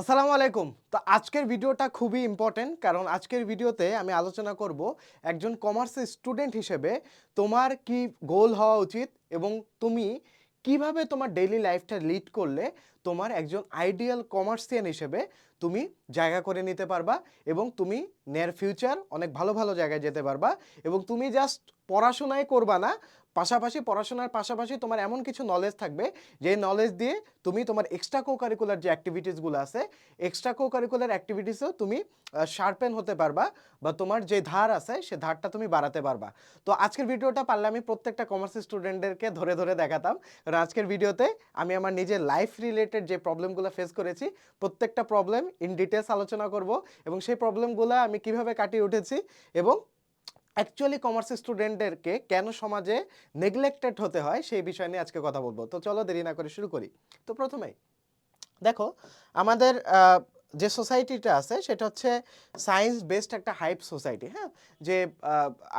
আসসালামু আলাইকুম। তো আজকের ভিডিওটা খুবই ইম্পর্টেন্ট কারণ আজকের ভিডিওতে আমি আলোচনা করব একজন কমার্স স্টুডেন্ট হিসেবে তোমার কি গোল হওয়া উচিত এবং তুমি কীভাবে তোমার ডেইলি লাইফটা লিড করলে তোমার একজন আইডিয়াল কমার্সিয়ান হিসেবে তুমি জায়গা করে নিতে পারবা এবং তুমি নিয়ার ফিউচার অনেক ভালো ভালো জায়গায় যেতে পারবা এবং তুমি জাস্ট পড়াশোনায় করবা না। পাশাপাশি পড়াশোনার পাশাপাশি তোমার এমন কিছু নলেজ থাকবে যে নলেজ দিয়ে তুমি তোমার এক্সট্রা কো কারিকুলার যে অ্যাক্টিভিটিসগুলো আছে এক্সট্রা কো কারিকুলার অ্যাক্টিভিটিসেও তুমি শার্পেন হতে পারবা বা তোমার যে ধার আছে, সে ধারটা তুমি বাড়াতে পারবা। তো আজকের ভিডিওটা পারলে আমি প্রত্যেকটা কমার্স স্টুডেন্টদেরকে ধরে ধরে দেখাতাম। কারণ আজকের ভিডিওতে আমি আমার নিজের লাইফ রিলেটেড যে প্রবলেমগুলো ফেস করেছি, প্রত্যেকটা প্রবলেম ইন ডিটেলস আলোচনা করব এবং সেই প্রবলেমগুলো আমি কীভাবে কাটিয়ে উঠেছি এবং অ্যাকচুয়ালি কমার্স স্টুডেন্টদেরকে কেন সমাজে নেগলেক্টেড হতে হয় সেই বিষয় নিয়ে আজকে কথা বলব। তো চলো দেরি না করে শুরু করি। তো প্রথমেই, দেখো, আমাদের যে সোসাইটিটা আছে, সেটা হচ্ছে সায়েন্স বেসড একটা হাইপ সোসাইটি হ্যাঁ? যে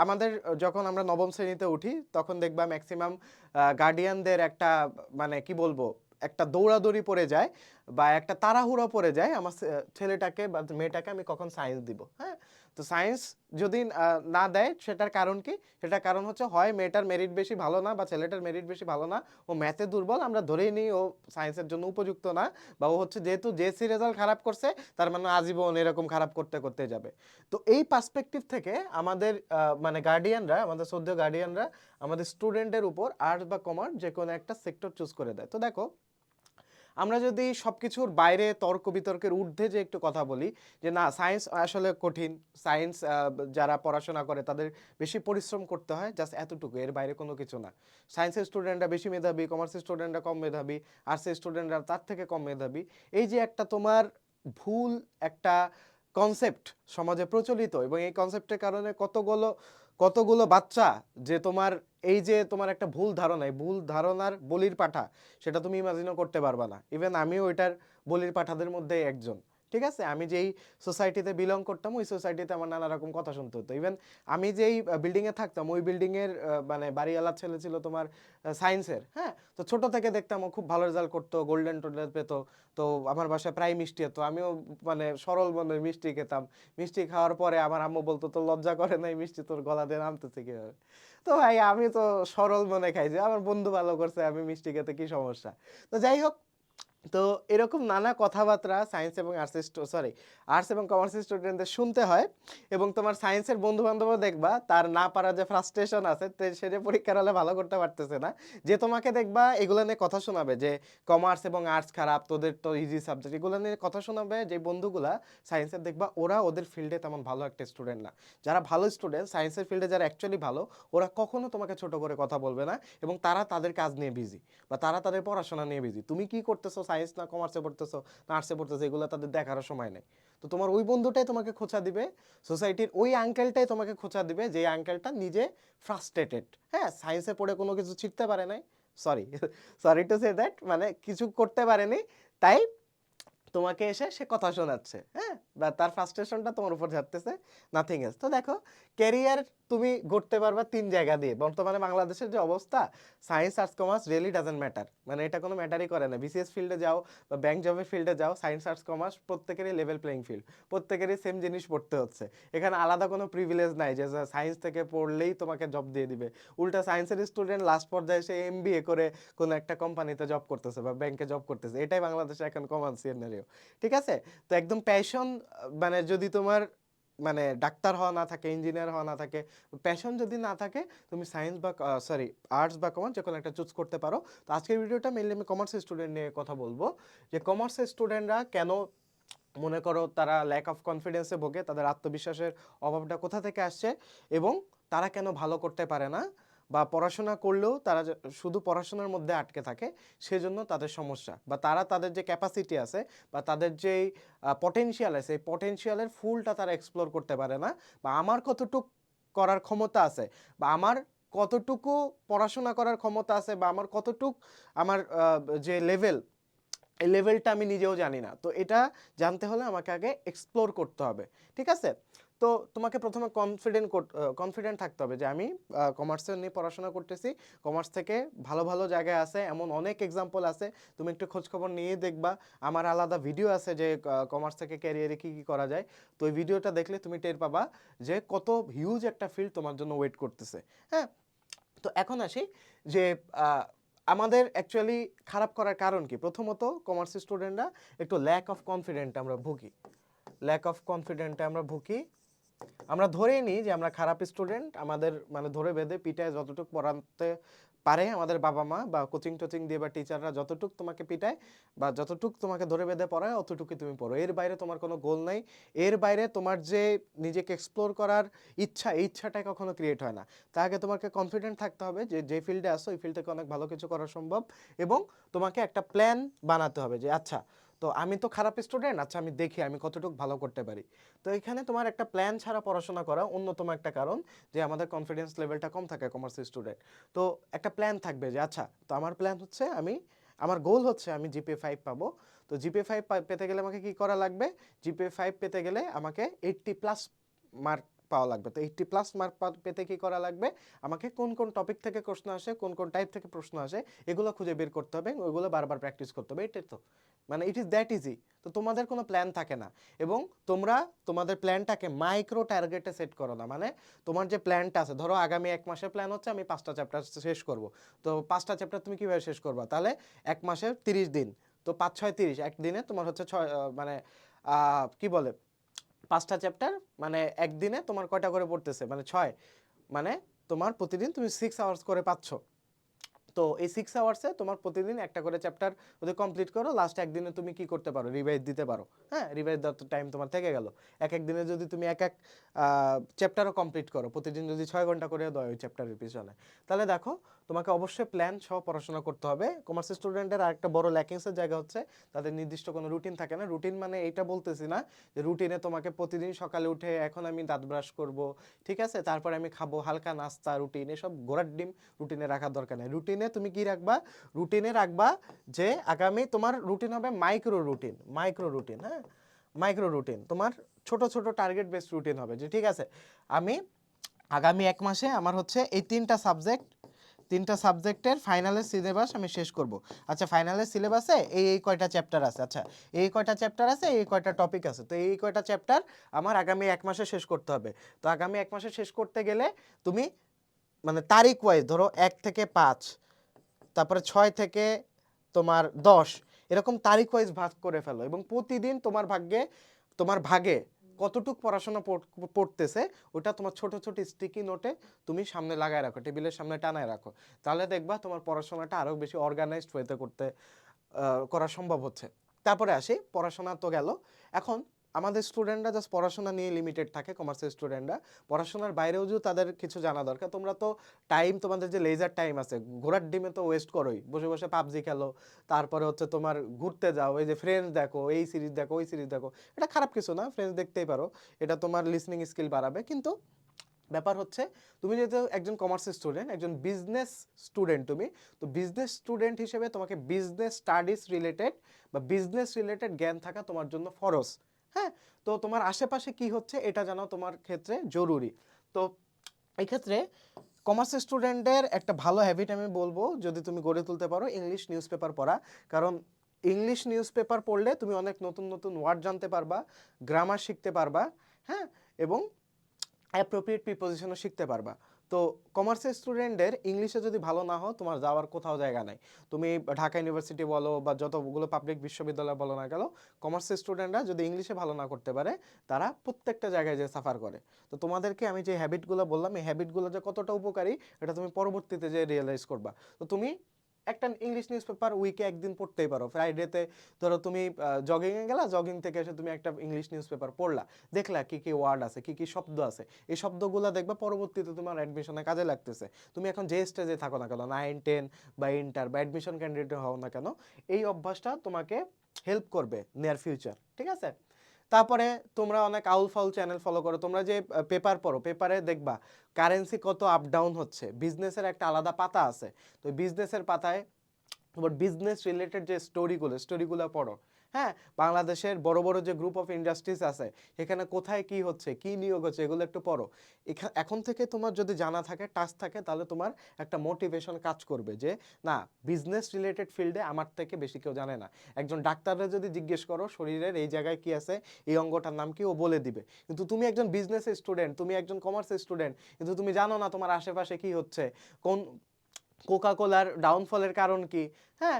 আমাদের যখন আমরা নবম শ্রেণীতে উঠি, তখন দেখবা ম্যাক্সিমাম গার্ডিয়ানদের একটা মানে কি বলব একটা দৌড়াদৌড়ি পড়ে যায় বা একটা তাড়াহুড়ো পড়ে যায়, আমার ছেলেটাকে বা মেয়েটাকে আমি কখন সায়েন্স দিব হ্যাঁ? তো সায়েন্স যদি না দেয় সেটার কারণ কি? সেটার কারণ হচ্ছে হয় মেয়েটার মেরিট বেশি ভালো না বা ছেলেটার মেরিট বেশি ভালো না, ও ম্যাথে দুর্বল, আমরা ধরেই নিই ও সায়েন্সের জন্য উপযুক্ত না বা ও হচ্ছে যেহেতু জেসি রেজাল্ট খারাপ করছে, তার মানে আজীবন এরকম খারাপ করতে করতে যাবে। তো এই পার্সপেক্টিভ থেকে আমাদের মানে গার্ডিয়ানরা আমাদের সদ্য গার্ডিয়ানরা আমাদের স্টুডেন্টের উপর আর্টস বা কমার্স যে কোনো একটা সেক্টর চুজ করে দেয়। তো দেখো আমরা যদি সব কিছুর বাইরে তর্ক বিতর্কের ঊর্ধ্বে যে একটু কথা বলি, যে না সায়েন্স আসলে কঠিন সায়েন্স যারা পড়াশোনা করে তাদের বেশি পরিশ্রম করতে হয় জাস্ট এতটুকু, এর বাইরে কোনো কিছু না। সায়েন্সের স্টুডেন্টরা বেশি মেধাবী কমার্সের স্টুডেন্টরা কম মেধাবী আর্টসের স্টুডেন্টরা তার থেকে কম মেধাবী। এই যে একটা তোমার ভুল একটা কনসেপ্ট সমাজে প্রচলিত এবং এই কনসেপ্টের কারণে কতগুলো কতগুলো বাচ্চা যে তোমার এই যে তোমার একটা ভুল ধারণা ভুল ধারণার বলির পাঠা, সেটা তুমি ইমাজিনও করতে পারবা না। ইভেন আমিও ওইটার বলির পাঠাদের মধ্যে একজন। ঠিক আছে? আমি যেই সোসাইটিতে বিলং করতাম, ওই সোসাইটিতে আমার নানা রকম কথা শুনতে হতো। ইভেন আমি যেই বিল্ডিংয়ে থাকতাম, ওই বিল্ডিংয়ের মানে বাড়িওয়ালার ছেলে ছিল তোমার সায়েন্সের হ্যাঁ? তো ছোট থেকে দেখতাম ও খুব ভালো রেজাল্ট করতো গোল্ডেন টোডেল পেতো। তো আমার বাসায় প্রায় মিষ্টি হতো। আমিও মানে সরল মনের মিষ্টি খেতাম। মিষ্টি খাওয়ার পরে আমার আম্মু বলতো তো লজ্জা করে নাই মিষ্টি, তোর গলা দিয়ে নামতেছে কীভাবে? তো ভাই, আমি তো সরল মনে খাইছি আমার বন্ধু ভালো করছে, আমি মিষ্টি খেতে কি সমস্যা? তো যাই হোক তো এরকম নানা কথাবার্তা সায়েন্স এবং আর্টস সরি আর্টস এবং কমার্স স্টুডেন্টদের শুনতে হয় এবং তোমার সায়েন্সের বন্ধু বান্ধবও দেখবা, তার না পারা যে ফ্রাস্ট্রেশন আছে সে যে পরীক্ষার হলে ভালো করতে পারতেছে না। যে তোমাকে দেখবা, এগুলো নিয়ে কথা শোনাবে যে কমার্স এবং আর্টস খারাপ, তোদের তো ইজি সাবজেক্ট এগুলো নিয়ে কথা শোনাবে যে বন্ধুগুলা সায়েন্সের দেখবা, ওরা ওদের ফিল্ডে তেমন ভালো একটা স্টুডেন্ট না। যারা ভালো স্টুডেন্ট সায়েন্সের ফিল্ডে যারা অ্যাকচুয়ালি ভালো, ওরা কখনো তোমাকে ছোট করে কথা বলবে না এবং তারা তাদের কাজ নিয়ে বিজি বা তারা তাদের পড়াশোনা নিয়ে বিজি তুমি কি করতেছো সায়েন্স না কমার্সে পড়তেছো, না আর্টসে পড়তেছো, এগুলো তাদের দেখারও সময় নেই। তো তোমার ওই বন্ধুটাই তোমাকে খোঁচা দিবে সোসাইটির ওই আঙ্কেলটাই তোমাকে খোঁচা দিবে, যে আঙ্কেলটা নিজে ফ্রাস্ট্রেটেড হ্যাঁ সায়েন্সে পড়ে কোনো কিছু শিখতে পারে নাই। Sorry sorry to say that মানে কিছু করতে পারেনি, তাই তোমাকে এসে সে কথা শোনাচ্ছে হ্যাঁ? বা তার ফ্রাস্ট্রেশনটা তোমার উপর ঝাড়তেছে নাথিং এলস তো দেখো ক্যারিয়ার তুমি গড়তে পারবা তিন জায়গা দিয়ে। বর্তমানে বাংলাদেশের যে অবস্থা science arts commerce really doesn't matter মানে এটা কোনো ম্যাটারই করে না। বিসিএস ফিল্ডে যাও বা ব্যাংক জবের ফিল্ডে যাও সায়েন্স আর্টস কমার্স প্রত্যেকেরই লেভেল প্লেইং ফিল্ড প্রত্যেকেরই সেম জিনিস পড়তে হচ্ছে। এখানে আলাদা কোনো প্রিভিলেজ নাই যে সায়েন্স থেকে পড়লেই তোমাকে জব দিয়ে দিবে। উল্টা সায়েন্সের স্টুডেন্ট লাস্ট পর্যায়ে সে এম করে কোনো একটা কোম্পানিতে জব করতেছে বা ব্যাংকে জব করতেছে। এটাই বাংলাদেশে এখন কমন ঠিক আছে? তো একদম প্যাশন মানে যদি তোমার মানে ডাক্তার হওয়া না থাকে ইঞ্জিনিয়ার হওয়া না থাকে প্যাশন যদি না থাকে, তুমি সায়েন্স বা সরি আর্টস বা কমার্স যে কোনো একটা চুজ করতে পারো। তো আজকের ভিডিওটা মেনলি আমি কমার্সের স্টুডেন্ট নিয়ে কথা বলব। যে কমার্সের স্টুডেন্টরা কেন মনে করো তারা ল্যাক অফ কনফিডেন্সে ভোগে, তাদের আত্মবিশ্বাসের অভাবটা কোথা থেকে আসছে এবং তারা কেন ভালো করতে পারে না? বা পড়াশোনা করলেও তারা শুধু পড়াশোনার মধ্যে আটকে থাকে, সেজন্য তাদের সমস্যা। বা তারা তাদের যে ক্যাপাসিটি আছে বা তাদের যেই পটেনশিয়াল আছে এই পটেনশিয়ালের ফুলটা তারা এক্সপ্লোর করতে পারে না। বা আমার কতটুক করার ক্ষমতা আছে, বা আমার কতটুকু পড়াশোনা করার ক্ষমতা আছে, বা আমার কতটুক আমার যে লেভেল এই লেভেলটা আমি নিজেও জানি না। তো এটা জানতে হলে আমাকে আগে এক্সপ্লোর করতে হবে। ঠিক আছে? তো তোমাকে প্রথমে কনফিডেন্ট কনফিডেন্ট থাকতে হবে যে আমি কমার্সের নিয়ে পড়াশোনা করতেছি। কমার্স থেকে ভালো ভালো জায়গায় আছে, এমন অনেক এক্সাম্পল আছে। তুমি একটু খোঁজখবর নিয়ে দেখবা। আমার আলাদা ভিডিও আছে যে কমার্স থেকে ক্যারিয়ারে কী কী করা যায়। তো ওই ভিডিওটা দেখলে তুমি টের পাবা যে কত হিউজ একটা ফিল্ড তোমার জন্য ওয়েট করতেছে। হ্যাঁ? তো এখন আসি যে আমাদের অ্যাকচুয়ালি খারাপ করার কারণ কি? প্রথমত কমার্স স্টুডেন্টরা একটু ল্যাক অফ কনফিডেন্ট আমরা ভুগি। ল্যাক অফ কনফিডেন্টে আমরা ভুগি। আমরা ধরেই নিই যে আমরা খারাপ স্টুডেন্ট আমাদের মানে ধরে বেঁধে পিটায় যতটুকু পড়াতে পারে আমাদের বাবা মা বা কোচিং টোচিং দিয়ে বা টিচাররা যতটুক তোমাকে পিটায় বা যতটুক তোমাকে ধরে বেঁধে পড়ায় অতটুকুই তুমি পড়ো। এর বাইরে তোমার কোনো গোল নাই। এর বাইরে তোমার যে নিজেকে এক্সপ্লোর করার ইচ্ছা, এই ইচ্ছাটা কখনো ক্রিয়েট হয় না। তার আগে তোমাকে কনফিডেন্ট থাকতে হবে যে যে ফিল্ডে আসো ওই ফিল্ড থেকে অনেক ভালো কিছু করা সম্ভব এবং তোমাকে একটা প্ল্যান বানাতে হবে যে আচ্ছা তো আমি তো খারাপ স্টুডেন্ট আচ্ছা আমি দেখি আমি কতটুকু ভালো করতে পারি। তো এখানে তোমার একটা প্ল্যান ছাড়া পড়াশোনা করা অন্যতম একটা কারণ যে আমাদের কনফিডেন্স লেভেলটা কম থাকে কমার্স স্টুডেন্ট তো একটা প্ল্যান থাকবে যে আচ্ছা তো আমার প্ল্যান হচ্ছে আমি, আমার গোল হচ্ছে আমি জিপে ফাইভ পাবো। তো জিপে ফাইভ পেতে গেলে আমাকে কি করা লাগবে? জিপে ফাইভ পেতে গেলে আমাকে এইট্টি প্লাস মার্ক পাওয়া লাগবে। তো এইটটি প্লাস মার্ক পেতে কি করা লাগবে? আমাকে কোন কোন টপিক থেকে প্রশ্ন আসে, কোন কোন টাইপ থেকে প্রশ্ন আসে, এগুলো খুঁজে বের করতে হবে ওইগুলো বারবার প্র্যাকটিস করতে হবে, এটাই তো। মানে ইট ইজ দ্যাট ইজি তো তোমাদের কোনো প্ল্যান থাকে না। এবং তোমরা তোমাদের প্ল্যানটাকে মাইক্রো টার্গেটে সেট করো না। মানে তোমার যে প্ল্যানটা আছে, ধরো আগামী এক মাসের প্ল্যান হচ্ছে, আমি পাঁচটা চ্যাপ্টার শেষ করব। তো পাঁচটা চ্যাপ্টার তুমি কীভাবে শেষ করবা? তাহলে এক মাসের তিরিশ দিন। তো পাঁচ, ছয়, তিরিশ, একদিনে তোমার হচ্ছে ছয় মানে কি বলে? পাঁচটা চ্যাপ্টার মানে একদিনে তোমার কয়টা করে পড়তেছে? মানে ছয়। মানে তোমার প্রতিদিন তুমি সিক্স আওয়ার্স করে পাচ্ছ। তো এই সিক্স আওয়ার্সে তোমার প্রতিদিন একটা করে চ্যাপ্টার যদি কমপ্লিট করো লাস্ট একদিনে তুমি কি করতে পারো? রিভাইজ দিতে পারো। হ্যাঁ রিভাইজ দেওয়ার টাইম তোমার থেকে গেল। এক এক দিনে যদি তুমি এক এক চ্যাপ্টারও কমপ্লিট করো, প্রতিদিন যদি ছয় ঘণ্টা করে দাও ওই চ্যাপ্টারের পিছনে। তাহলে দেখো তোমাকে অবশ্যই প্ল্যান সহ পড়াশোনা করতে হবে। কমার্স স্টুডেন্টের আরেকটা বড় ল্যাকিংসের জায়গা হচ্ছে, তাদের নির্দিষ্ট কোনো রুটিন থাকে না। রুটিন মানে এইটা বলতেছি না যে রুটিনে তোমাকে প্রতিদিন সকালে উঠে এখন আমি দাঁত ব্রাশ করব, ঠিক আছে? তারপরে আমি খাব হালকা নাস্তা রুটিন এসব ঘোড়ার ডিম রুটিনে রাখার দরকার নেই। রুটিনে তুমি কি রাখবা? রুটিনে রাখবা যে আগামী তোমার রুটিন হবে মাইক্রো রুটিন মাইক্রো রুটিন হ্যাঁ? মাইক্রো রুটিন তোমার ছোট ছোট টার্গেট বেসড রুটিন হবে যে, ঠিক আছে? আমি আগামী এক মাসে আমার হচ্ছে এই তিনটা সাবজেক্ট তিনটা সাবজেক্টের ফাইনালের সিলেবাস আমি শেষ করব। আচ্ছা ফাইনালের সিলেবাসে এই এই কয়টা চ্যাপ্টার আছে? আচ্ছা এই কয়টা চ্যাপ্টার আছে? এই কয়টা টপিক আছে? তো এই কয়টা চ্যাপ্টার আমার আগামী এক মাসে শেষ করতে হবে। তো আগামী এক মাসে শেষ করতে গেলে তুমি মানে তারিখ ওয়াইজ ধরো এক থেকে পাঁচ, তারপরে ছয় থেকে তোমার দশ, এরকম তারিখ ওয়াইজ ভাগ করে ফেলো এবং প্রতিদিন তোমার ভাগ্যে, তোমার ভাগে কতটুক পড়াশোনা পড়- পড়তেছে, ওটা তোমার ছোট ছোট স্টিকি নোটে তুমি সামনে লাগায় রাখো, টেবিলের সামনে টানায় রাখো। তাহলে দেখবা তোমার পড়াশোনাটা আরও বেশি অর্গানাইজড ওয়েতে করতে করা সম্ভব হচ্ছে। তারপরে আসি, পড়াশোনা তো গেল। এখন আমাদের স্টুডেন্টরা জাস্ট পড়াশোনা নিয়ে লিমিটেড থাকে কমার্সের স্টুডেন্টরা পড়াশোনার বাইরেও যদি তাদের কিছু জানা দরকার, তোমরা তো টাইম তোমাদের যে লেজার টাইম আছে, ঘোরার ডিমে তো ওয়েস্ট করোই। বসে বসে পাবজি খেলো, তারপরে হচ্ছে তোমার ঘুরতে যাও, এই যে ফ্রেন্ডস দেখো, এই সিরিজ দেখো, ওই সিরিজ দেখো। এটা খারাপ কিছু না ফ্রেন্ডস দেখতেই পারো। এটা তোমার লিসনিং স্কিল বাড়াবে। কিন্তু ব্যাপার হচ্ছে, তুমি যেহেতু একজন কমার্স স্টুডেন্ট একজন বিজনেস স্টুডেন্ট তুমি, তো বিজনেস স্টুডেন্ট হিসেবে তোমাকে বিজনেস স্টাডিজ রিলেটেড বা বিজনেস রিলেটেড জ্ঞান থাকা তোমার জন্য ফরজ। হ্যাঁ তো তোমার আশেপাশে কি হচ্ছে এটা জানা তোমার ক্ষেত্রে জরুরি। তো এই ক্ষেত্রে কমার্স স্টুডেন্টের একটা ভালো হ্যাবিট আমি বলব, যদি তুমি গড়ে তুলতে পারো ইংলিশ নিউজ পেপার পড়া। কারণ ইংলিশ নিউজ পেপার পড়লে তুমি অনেক নতুন নতুন ওয়ার্ড জানতে পারবা গ্রামার শিখতে পারবা হ্যাঁ এবং অ্যাপ্রোপ্রিয়েট প্রিপোজিশনও শিখতে পারবা। তো কমার্সের স্টুডেন্টদের ইংলিশে যদি ভালো না হও তোমার যাওয়ার কোথাও জায়গা নাই। তুমি ঢাকা ইউনিভার্সিটি বলো বা যতগুলো পাবলিক বিশ্ববিদ্যালয় বলো না কেন কমার্সের স্টুডেন্টরা যদি ইংলিশে ভালো না করতে পারে, তারা প্রত্যেকটা জায়গায় যে সাফার করে। তো তোমাদেরকে আমি যে হ্যাবিটগুলো বললাম, এই হ্যাবিটগুলো যে কতটা উপকারী, এটা তুমি পরবর্তীতে যে রিয়েলাইজ করবা। তো তুমি একটা ইংলিশ নিউজ পেপার উইকে একদিন পড়তেই পারো। ফ্রাইডেতে ধরো তুমি জগিংয়ে গেলা জগিং থেকে এসে তুমি একটা ইংলিশ নিউজ পেপার পড়লা। দেখলা কি কি ওয়ার্ড আছে, কি কি শব্দ আছে। এই শব্দগুলো দেখবা পরবর্তীতে তোমার অ্যাডমিশনে কাজে লাগতেছে। তুমি এখন যে স্টেজে থাকো না কেন নাইন টেন বা ইন্টার বা অ্যাডমিশন ক্যান্ডিডেট হও না কেন, এই অভ্যাসটা তোমাকে হেল্প করবে নিয়ার ফিউচার ঠিক আছে? তারপরে তোমরা অনেক আউল ফাউল চ্যানেল ফলো করো, তোমরা যে পেপার পড়ো পেপারে দেখবা কারেন্সি কত আপ ডাউন হচ্ছে বিজনেসের একটা আলাদা পাতা আছে, তো বিজনেসের পাতায় তোমার বিজনেস রিলেটেড যে স্টোরিগুলো স্টোরিগুলো পড়ো হ্যাঁ বাংলাদেশের বড় বড় যে গ্রুপ অফ ইন্ডাস্ট্রিজ আছে, এখানে কোথায় কি হচ্ছে, কি নিয়োগ হচ্ছে, এগুলো একটু পড়ো। এখা- এখন থেকে তোমার যদি জানা থাকে টাচ থাকে, তাহলে তোমার একটা মোটিভেশন কাজ করবে যে, না বিজনেস রিলেটেড ফিল্ডে আমার থেকে বেশি কেউ জানে না। একজন ডাক্তাররা যদি জিজ্ঞেস করো, শরীরের এই জায়গায় কি আছে, এই অঙ্গটার নাম কি, ও বলে দিবে। কিন্তু তুমি একজন বিজনেস স্টুডেন্ট তুমি একজন কমার্স স্টুডেন্ট কিন্তু তুমি জানো না তোমার আশেপাশে কি হচ্ছে, কোন কোকা কোলার ডাউনফলের কারণ কি? হ্যাঁ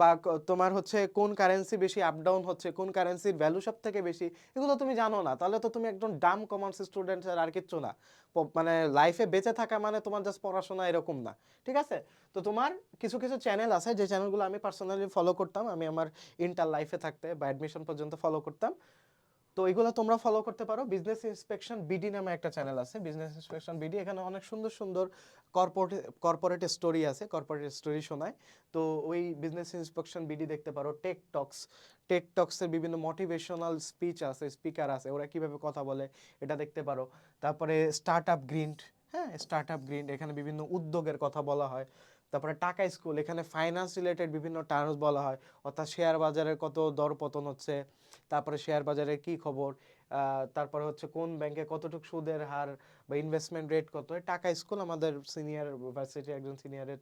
বা তোমার হচ্ছে কোন কারেন্সি বেশি আপ ডাউন হচ্ছে, কোন কারেন্সির ভ্যালু সব থেকে বেশি, এগুলো তুমি জানো না। তাহলে তো তুমি একজন ডাম কমার্স স্টুডেন্ট আর কিচ্ছু না। মানে লাইফে বেঁচে থাকা মানে তোমার জাস্ট পড়াশোনা এরকম না, ঠিক আছে? তো তোমার কিছু কিছু চ্যানেল আছে, যে চ্যানেলগুলো আমি পার্সোনালি ফলো করতাম। আমি আমার ইন্টার লাইফে থাকতে বা অ্যাডমিশন পর্যন্ত ফলো করতাম। তো এগুলো তোমরা ফলো করতে পারো। বিজনেস ইন্সপেকশন বিডি নামে একটা চ্যানেল আছে। বিজনেস ইন্সপেকশন বিডি এখানে অনেক সুন্দর সুন্দর কর্পোরেট কর্পোরেট স্টোরি আছে কর্পোরেট স্টোরি শোনায়। তো ওই বিজনেস ইন্সপেকশন বিডি দেখতে পারো টেক টক্স টেক টক্সের বিভিন্ন মোটিভেশনাল স্পিচ আছে স্পিকার আছে, ওরা কীভাবে কথা বলে, এটা দেখতে পারো। তারপরে স্টার্ট আপ গ্রিন্ড হ্যাঁ? স্টার্ট আপ গ্রিন্ড এখানে বিভিন্ন উদ্যোগের কথা বলা হয়। তারপরে টাকা স্কুল, এখানে ফাইন্যান্স রিলেটেড বিভিন্ন টার্মস বলা হয়, অর্থাৎ শেয়ার বাজারের কত দর পতন হচ্ছে, তারপরে শেয়ার বাজারের কি খবর তারপরে হচ্ছে কোন ব্যাংকে কতটুকু সুদের হার বা ইনভেস্টমেন্ট রেট কত টাকা স্কুল আমাদের সিনিয়র ভার্সিটির একজন সিনিয়রের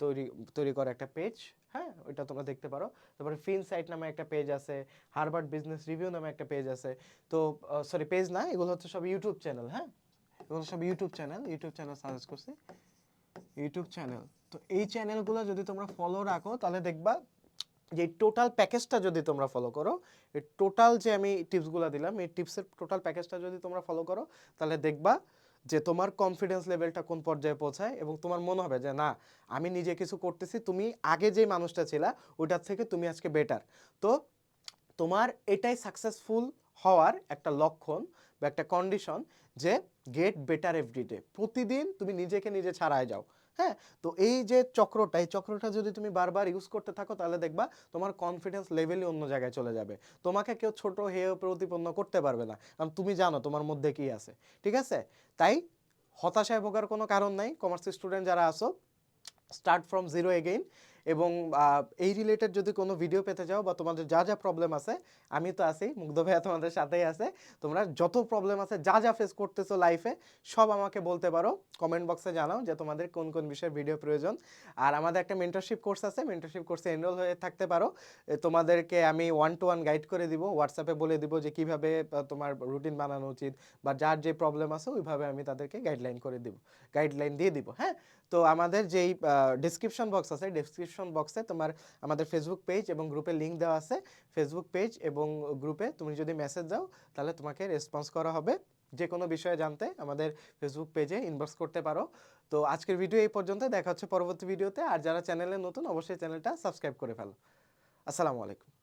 তৈরি তৈরি করা একটা পেজ হ্যাঁ ওইটা তোমরা দেখতে পারো, তারপরে ফিন সাইট নামে একটা পেজ আছে হারবার্ড বিজনেস রিভিউ নামে একটা পেজ আছে, তো সরি পেজ না, এগুলো হচ্ছে সব ইউটিউব চ্যানেল হ্যাঁ এগুলো সব YouTube channel YouTube channel search করছি ইউটিউব চ্যানেল তো এই চ্যানেলগুলো যদি তোমরা ফলো রাখো, তাহলে দেখবা যে টোটাল প্যাকেজটা যদি তোমরা ফলো করো, এই টোটাল যে আমি টিপসগুলো দিলাম, এই টিপসের টোটাল প্যাকেজটা যদি তোমরা ফলো করো, তাহলে দেখবা যে তোমার কনফিডেন্স লেভেলটা কোন পর্যায়ে পৌঁছায় এবং তোমার মনে হবে যে, না, আমি নিজে কিছু করতেছি, তুমি আগে যে মানুষটা ছিলা, ওইটার থেকে তুমি আজকে বেটার তো তোমার এটাই সাকসেসফুল হওয়ার একটা লক্ষণ বা একটা কন্ডিশন যে গেট বেটার এভরিডে প্রতিদিন তুমি নিজেকে নিজে ছাড়ায় যাও। হ্যাঁ তো এই যে চক্রটা, এই চক্রটা যদি তুমি বারবার ইউজ করতে থাকো, তাহলে দেখবা তোমার কনফিডেন্স লেভেলই অন্য জায়গায় চলে যাবে। তোমাকে কেউ ছোট হেয় প্রতিপন্ন করতে পারবে না। কারণ তুমি জানো তোমার মধ্যে কি আছে। ঠিক আছে? তাই হতাশায় ভোগার কোনো কারণ নাই। কমার্স স্টুডেন্ট যারা আসো স্টার্ট ফ্রম জিরো এগেইন এবং এই রিলেটেড যদি কোনো ভিডিও পেতে চাও বা তোমাদের যা যা প্রবলেম আছে, আমি তো আছি, মুগ্ধ ভাইয়া তোমাদের সাথেই আছে। তোমরা যত প্রবলেম আছে, যা যা ফেস করতেছো লাইফে সব আমাকে বলতে পারো কমেন্ট বক্সে জানাও যে তোমাদের কোন কোন বিষয়ের ভিডিও প্রয়োজন। আর আমাদের একটা মেন্টরশিপ কোর্স আছে মেন্টরশিপ কোর্সে এনরোল হয়ে থাকতে পারো। তোমাদেরকে আমি ওয়ান টু ওয়ান গাইড করে দিব হোয়াটসঅ্যাপে বলে দিব যে কীভাবে তোমার রুটিন বানানো উচিত বা যার যে প্রবলেম আছে, ওইভাবে আমি তাদেরকে গাইডলাইন করে দিব গাইডলাইন দিয়ে দিব হ্যাঁ? তো আমাদের যেই ডিসক্রিপশন বক্স আছে ডিসক্রিপশন বক্সে তোমার আমাদের ফেসবুক পেজ এবং গ্রুপে লিঙ্ক দেওয়া আছে। ফেসবুক পেজ এবং গ্রুপে তুমি যদি মেসেজ দাও, তাহলে তোমাকে রেসপন্স করা হবে। যে কোনো বিষয়ে জানতে আমাদের ফেসবুক পেজে ইনবক্স করতে পারো। তো আজকের ভিডিও এই পর্যন্ত, দেখা হচ্ছে পরবর্তী ভিডিওতে আর যারা চ্যানেলে নতুন, অবশ্যই চ্যানেলটা সাবস্ক্রাইব করে ফেলো। আসসালামু আলাইকুম।